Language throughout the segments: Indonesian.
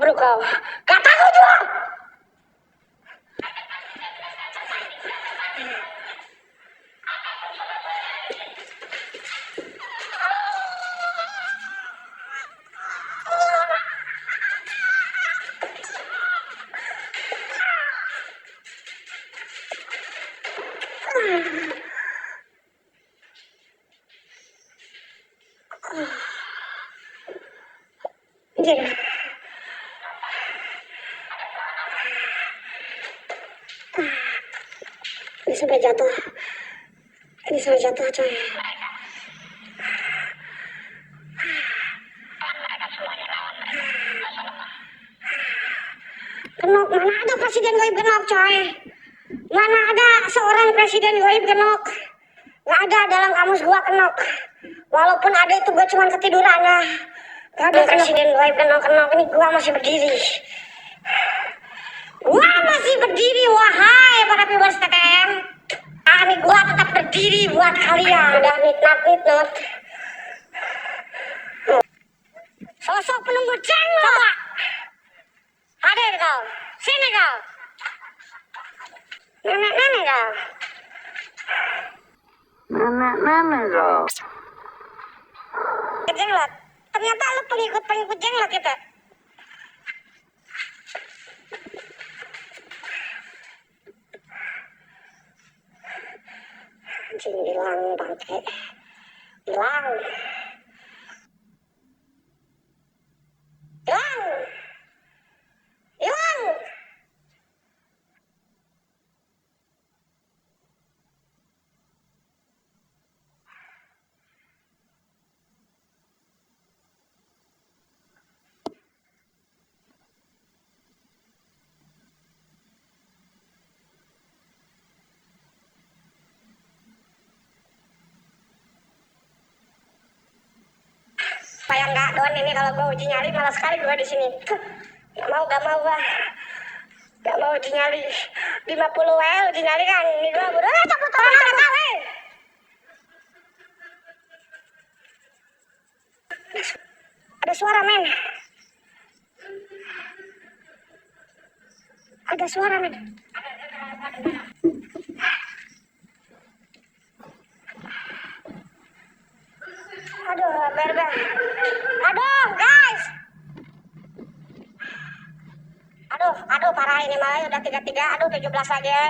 ketubruk kau. Kataku juga. Jadi, jatuh. Ini sampai jatuh, coy. Genok, mana ada presiden goib genok, coy? Mana ada seorang presiden goib genok? Gak ada dalam kamus gua kenok. Walaupun ada itu gua cuma ketiduran ya. Gak ada presiden goib kenok-kenok. Ini gua masih berdiri. Gua masih berdiri, wahai para viewers TTM. Berdiri buat kalian. Udah midnight midnight. Sosok penunggu ceng Coba. Hadir kau. Sini kau. Nenek-nenek kau. Nenek-nenek kau. Jenglot. Ternyata lu pengikut-pengikut jenglot gitu. Jin ilang bangke. Ilang. Doan ini kalau gue uji nyali malah sekali gue di sini. Gak mau, gak mau gua. Gak mau uji nyali. 50 W uji nyali kan. Ini gue. Eh, cabut, cabut, cabut, cabut. Ada suara men. Ada suara men. Aduh, berber. Aduh, guys. Aduh, aduh parah ini malah udah tiga tiga, aduh tujuh belas lagi. ya.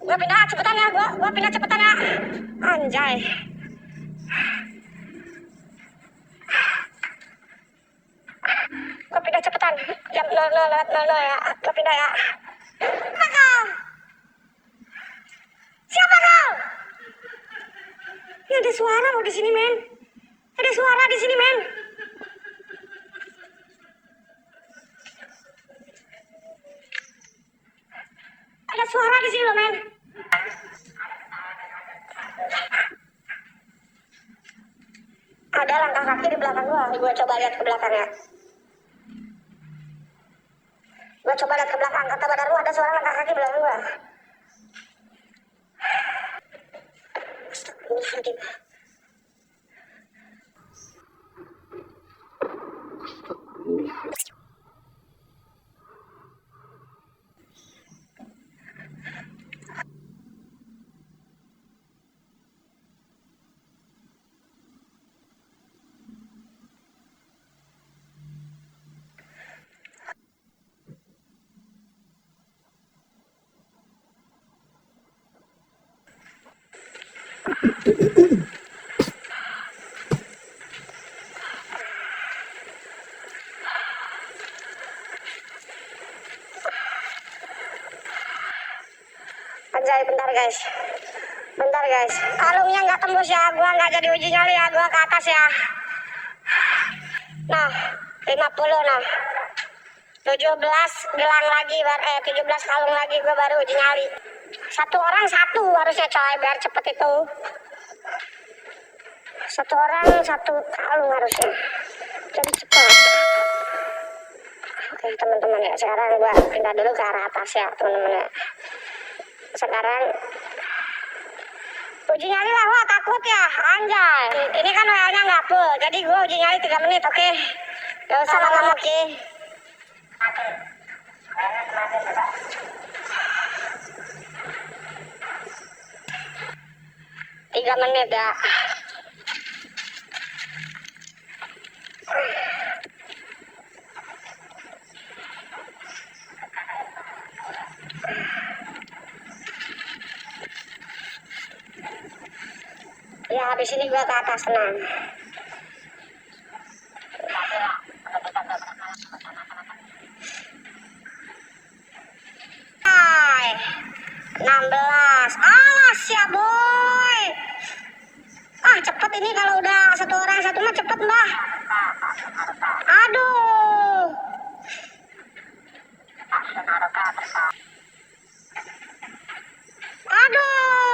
Gua pindah cepetan ya, gua gua pindah cepetan ya. Anjay. Gua pindah cepetan. Jam 00 lewat 00 ya. Gua pindah ya. Siapa kau? Siapa kau? Ini ada suara loh di sini, men. Ada suara di sini, men. Ada suara di sini loh, men. Ada langkah kaki di belakang gua. Gua coba lihat ke belakangnya. Gua coba lihat ke belakang. Kata badarmu ada suara langkah kaki di belakang gua. Astagfirullahaladzim. Anjay, bentar guys. Bentar guys. Kalungnya nggak tembus ya. Gua nggak jadi uji nyali ya. Gua ke atas ya. Nah, 50 nah. 17 gelang lagi, bar eh 17 kalung lagi gua baru uji nyali. Satu orang satu harusnya coy biar cepet itu. Satu orang satu kalung harusnya. Jadi cepat. Oke teman-teman ya sekarang gua pindah dulu ke arah atas ya teman-teman ya sekarang Uji nyali lah, wah takut ya, anjay. Ini kan WA-nya nggak full, jadi gue uji nyali 3 menit, oke? Gak usah lama-lama, oke? Tiga menit ya. Ya habis ini gua ke atas tenang. Hai, 16 alas ya boy. Ah cepet ini kalau udah satu orang satu mah cepet mbah. Aduh aduh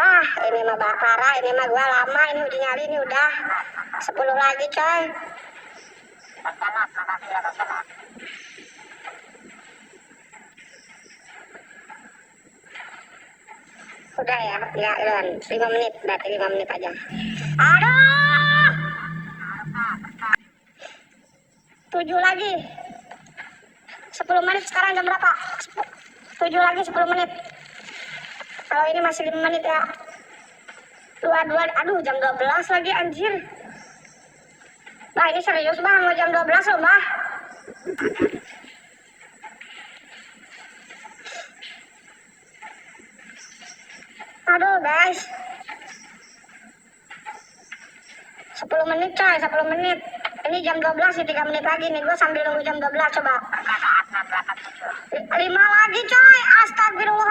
ah ini mah bakara ini mah gua lama ini uji nyali ini udah 10 lagi coy. Udah ya ya Lon 5 menit berarti 5 menit aja. Aduh! 7 lagi. 10 menit sekarang jam berapa? 7 lagi 10 menit. Kalau ini masih 5 menit ya dua dua aduh jam 12 lagi anjir. Bah ini serius bang mau jam 12 loh bah Aduh guys. 10 menit coy 10 menit. Ini jam 12 sih 3 menit lagi nih. Gue sambil nunggu jam 12 coba. 5 lagi coy. Astagfirullahaladzim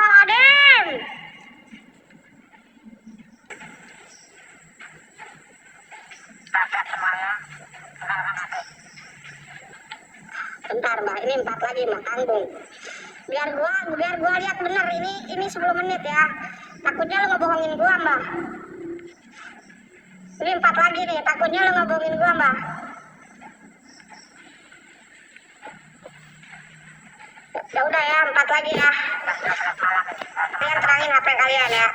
ini 4 lagi mbak tanggung biar gua biar gua lihat bener ini ini 10 menit ya. Takutnya lo ngebohongin gua mbak. Ini empat lagi nih takutnya lo ngebohongin gua mbak. Ya udah ya empat lagi ya. Kalian terangin HP kalian ya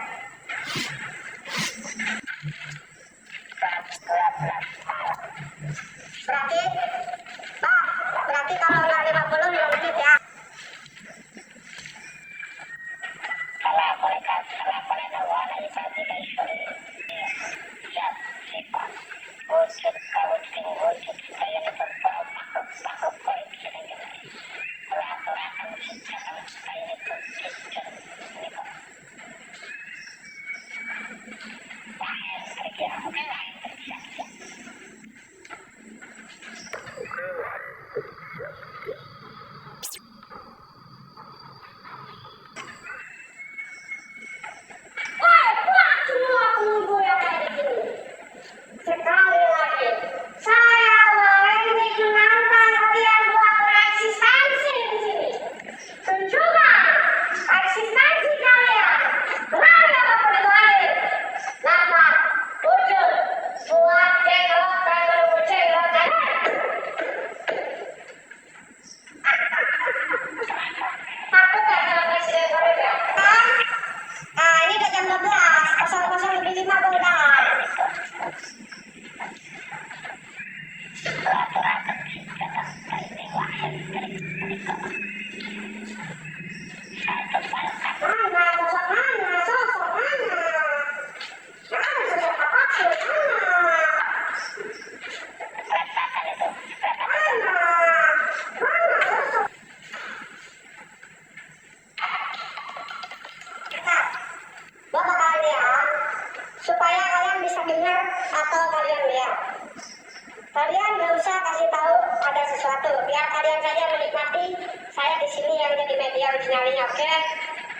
oke?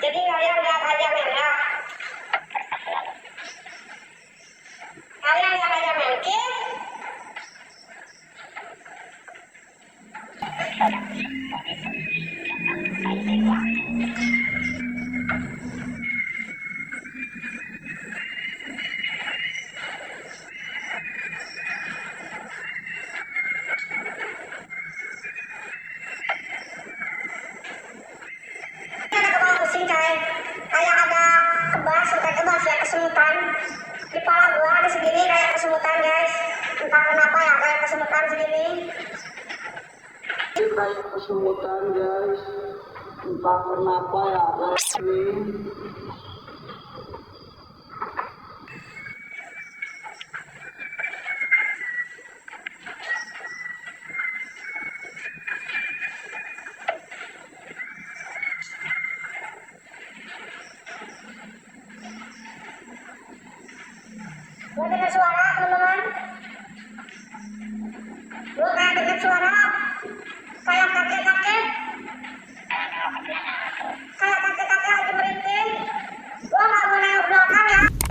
Jadi lihat aja men kayak kesemutan guys. Entah kenapa ya guys. Gue dengar suara teman-teman gue dengar suara